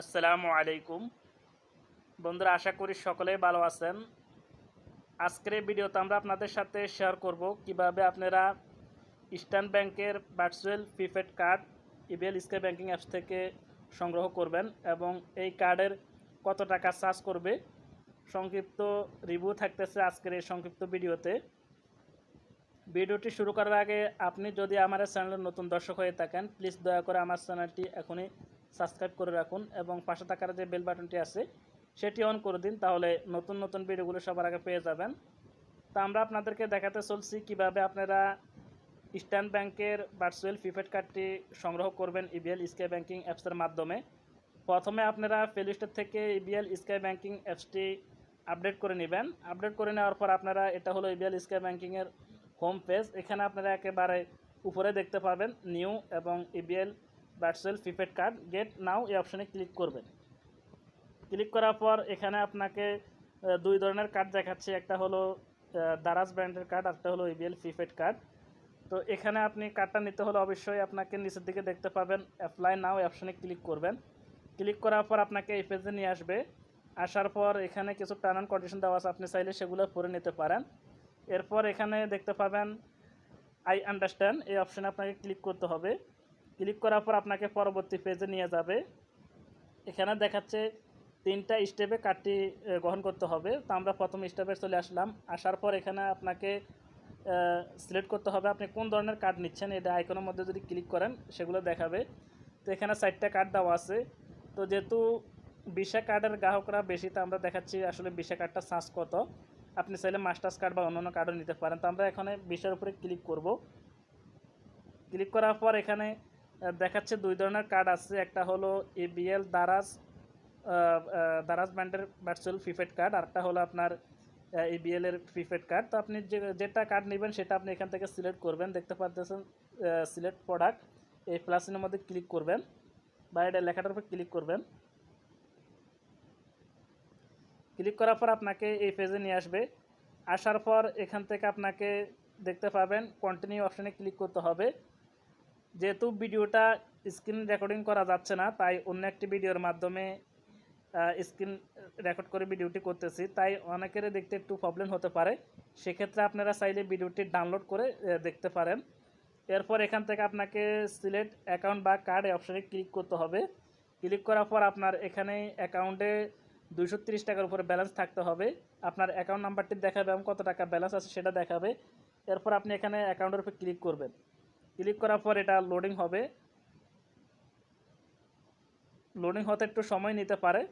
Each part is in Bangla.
আসসালামু আলাইকুম। বন্ধুরা, আশা করি সকলেই ভালো আছেন। আজকের ভিডিওতে আমরা আপনাদের সাথে শেয়ার করব কীভাবে আপনারা ইস্টার্ন ব্যাংকের virtual prepaid card EBL sky banking apps থেকে সংগ্রহ করবেন এবং এই কার্ডের কত টাকা চার্জ করবে। সংক্ষিপ্ত রিভিউ থাকতেছে আজকের এই সংক্ষিপ্ত ভিডিওতে। ভিডিওটি শুরু করার আগে আপনি যদি আমার চ্যানেলের নতুন দর্শক হয়ে থাকেন প্লিজ দয়া করে আমার চ্যানেলটি এখনই সাবস্ক্রাইব করে রাখুন এবং পাশে থাকার যে বেল বাটনটি আছে, সেটি অন করে দিন, তাহলে নতুন নতুন ভিডিওগুলো সবার আগে পেয়ে যাবেন। তা আমরা আপনাদেরকে দেখাতে চলছি কীভাবে আপনারা ইস্টার্ন ব্যাংকের ভার্চুয়াল প্রিপেড কার্ডটি সংগ্রহ করবেন ইবিএল স্কাই ব্যাংকিং অ্যাপসের মাধ্যমে। প্রথমে আপনারা প্লে স্টোর থেকে ইবিএল স্কাই ব্যাংকিং অ্যাপসটি আপডেট করে নেবেন। আপডেট করে নেওয়ার পর আপনারা এটা হলো ইবিএল স্কাই ব্যাংকিংয়ের হোম পেজ। এখানে আপনারা একেবারে উপরে দেখতে পাবেন নিউ এবং EBL virtual prepaid card get now এই অপশানে ক্লিক করবেন। ক্লিক করার পর এখানে আপনাকে দুই ধরনের কার্ড দেখাচ্ছে। একটা হলো দারাজ ব্র্যান্ডের কার্ড একটা হলো ইবিএল প্রিপেড কার্ড তো এখানে আপনি কার্ডটা নিতে হলে অবশ্যই আপনাকে নিচের দিকে দেখতে পাবেন অ্যাপ্লাই নাও এই অপশানে ক্লিক করবেন। ক্লিক করার পর আপনাকে এই পেজে নিয়ে আসবে। আসার পর এখানে কিছু টার্ন অ্যান্ড কন্ডিশন দেওয়া আছে, আপনি চাইলে সেগুলো পড়ে নিতে পারেন। এরপর এখানে দেখতে পাবেন আই আন্ডারস্ট্যান্ড এই অপশানে আপনাকে ক্লিক করতে হবে। ক্লিক করার পর আপনাকে পরবর্তী পেজে নিয়ে যাবে। এখানে দেখাচ্ছে তিনটা স্টেপে কার্ডটি গ্রহণ করতে হবে। তো আমরা প্রথম স্টেপে চলে আসলাম। আসার পর এখানে আপনাকে সিলেক্ট করতে হবে আপনি কোন ধরনের কার্ড নিচ্ছেন। এটা আইকনের মধ্যে যদি ক্লিক করেন, সেগুলো দেখাবে। তো এখানে চারটা কার্ড দেওয়া আছে। তো যেহেতু বিশা কার্ডের গ্রাহকরা বেশি, তো আমরা দেখাচ্ছি আসলে বিশা কার্ডটা চার্জ কত। আপনি চাইলে মাস্টার্স কার্ড বা অন্যান্য কার্ডও নিতে পারেন। তো আমরা এখানে বিশের উপরে ক্লিক করব। ক্লিক করার পর এখানে দেখাচ্ছে দুই ধরনের কার্ড আছে। একটা হলো এবিএল দারাজ দারাজ ব্র্যান্ডের ভার্চুয়াল প্রিপেড কার্ড আর একটা হলো আপনার এবিএল এর প্রিপেড কার্ড তো আপনি যে, যেটা কার্ড নেবেন সেটা আপনি এখান থেকে সিলেক্ট করবেন। দেখতে পাচ্ছেন সিলেক্ট প্রোডাক্ট এই প্লাসিনের মধ্যে ক্লিক করবেন। বা এটা লেখাটার উপর ক্লিক করবেন। ক্লিক করার পর আপনাকে এই পেজে নিয়ে আসবে। আসার পর এখান থেকে আপনাকে দেখতে পাবেন কন্টিনিউ অপশানে ক্লিক করতে হবে। যেহেতু ভিডিওটা স্ক্রিন রেকর্ডিং করা যাচ্ছে না, তাই অন্য একটি ভিডিওর মাধ্যমে স্ক্রিন রেকর্ড করে ভিডিওটি করতেছি। তাই অনেকেরই দেখতে একটু প্রবলেম হতে পারে। সেক্ষেত্রে আপনারা চাইলে ভিডিওটি ডাউনলোড করে দেখতে পারেন। এরপর এখান থেকে আপনাকে সিলেক্ট অ্যাকাউন্ট বা কার্ড অপশানে ক্লিক করতে হবে। ক্লিক করার পর আপনার এখানে অ্যাকাউন্টে দুইশো তিরিশ টাকার উপরে ব্যালেন্স থাকতে হবে। আপনার অ্যাকাউন্ট নাম্বারটি দেখাবে এবং কত টাকা ব্যালেন্স আছে সেটা দেখাবে। এরপর আপনি এখানে অ্যাকাউন্টের উপর ক্লিক করবেন। ক্লিক করার পর এটা লোডিং হবে। লোডিং হতে একটু সময় নিতে পারে।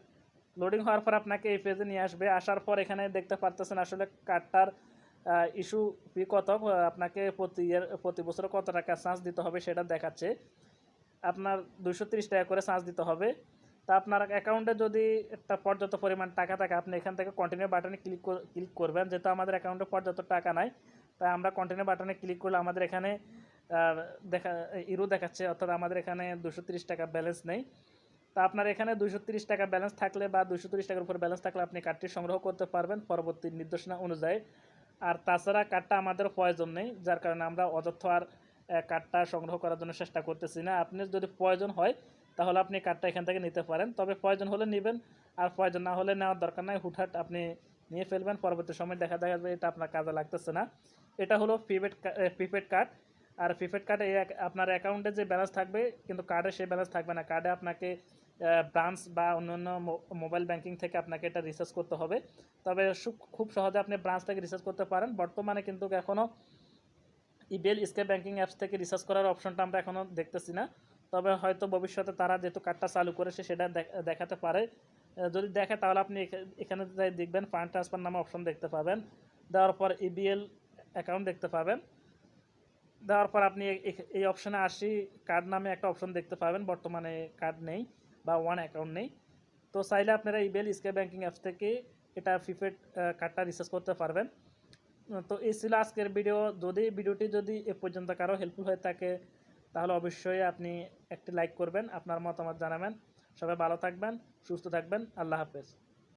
লোডিং হওয়ার পর আপনাকে এই পেজে নিয়ে আসবে। আসার পর এখানে দেখতে পারতেছেন আসলে কার্ডটার ইস্যু ফি কত আপনাকে প্রতি ইয়ার প্রতি বছর কত টাকা চার্জ দিতে হবে সেটা দেখাচ্ছে। আপনার দুশো টাকা করে চার্জ দিতে হবে। তা আপনার অ্যাকাউন্টে যদি একটা পর্যাপ্ত পরিমাণ টাকা থাকে, আপনি এখান থেকে কন্টিনিউ বাটনে ক্লিক ক্লিক করবেন। যেহেতু আমাদের অ্যাকাউন্টে পর্যাপ্ত টাকা নাই, তাই আমরা কন্টিনিউ বাটনে ক্লিক করলে আমাদের এখানে দেখা, ইরো দেখাচ্ছে, অর্থাৎ আমাদের এখানে দুশো টাকা ব্যালেন্স নেই। তা আপনার এখানে দুশো টাকা ব্যালেন্স থাকলে বা দুশো টাকার উপর ব্যালেন্স থাকলে আপনি কার্ডটি সংগ্রহ করতে পারবেন পরবর্তী নির্দেশনা অনুযায়ী। আর তাছাড়া কার্ডটা আমাদের প্রয়োজন নেই, যার কারণে আমরা অযথ আর কার্ডটা সংগ্রহ করার জন্য চেষ্টা করতেছি না। আপনি যদি প্রয়োজন হয় তাহলে আপনি কার্ডটা এখান থেকে নিতে পারেন। তবে প্রয়োজন হলে নেবেন, আর প্রয়োজন না হলে নেওয়ার দরকার নাই। হুটহাট আপনি নিয়ে ফেলবেন, পরবর্তী সময় দেখা দেখা যাবে এটা আপনার কাজে লাগতেছে না। এটা হলো প্রিপেড প্রিপেড কার্ড আর প্রিপেড কার্ডে আপনার অ্যাকাউন্টে যে ব্যালেন্স থাকবে, কিন্তু কার্ডে সেই ব্যালেন্স থাকবে না। কার্ডে আপনাকে ব্রাঞ্চ বা অন্যান্য মোবাইল ব্যাংকিং থেকে আপনাকে এটা রিসার্চ করতে হবে। তবে খুব সহজে আপনি ব্রাঞ্চ থেকে রিসার্চ করতে পারেন। বর্তমানে কিন্তু এখনও ইবেল স্কে ব্যাংকিং অ্যাপস থেকে রিসার্চ করার অপশনটা আমরা এখনও দেখতেছি না। তবে হয়তো ভবিষ্যতে তারা যেহেতু কার্ডটা চালু করেছে, সেটা দেখাতে পারে। যদি দেখে তাহলে আপনি এখা- এখানে যাই দেখবেন, ফান্ড ট্রান্সফার নামে অপশন দেখতে পাবেন। দেওয়ার পর ইবিএল অ্যাকাউন্ট দেখতে পাবেন। দেওয়ার পর আপনি এই অপশানে আসি, কার্ড নামে একটা অপশন দেখতে পাবেন। বর্তমানে কার্ড নেই বা ওয়ান অ্যাকাউন্ট নেই। তো চাইলে আপনারা ইবিএল স্কে ব্যাঙ্কিং অ্যাপস থেকে এটা প্রিপেড কার্ডটা রিসার্চ করতে পারবেন। তো এই ছিল আজকের ভিডিও যদি ভিডিওটি যদি এ পর্যন্ত কারও হেল্পফুল হয়ে থাকে তাহলে অবশ্যই আপনি একটি লাইক করবেন, আপনার মতামত জানাবেন। সবাই ভালো থাকবেন, সুস্থ থাকবেন। আল্লাহ হাফেজ।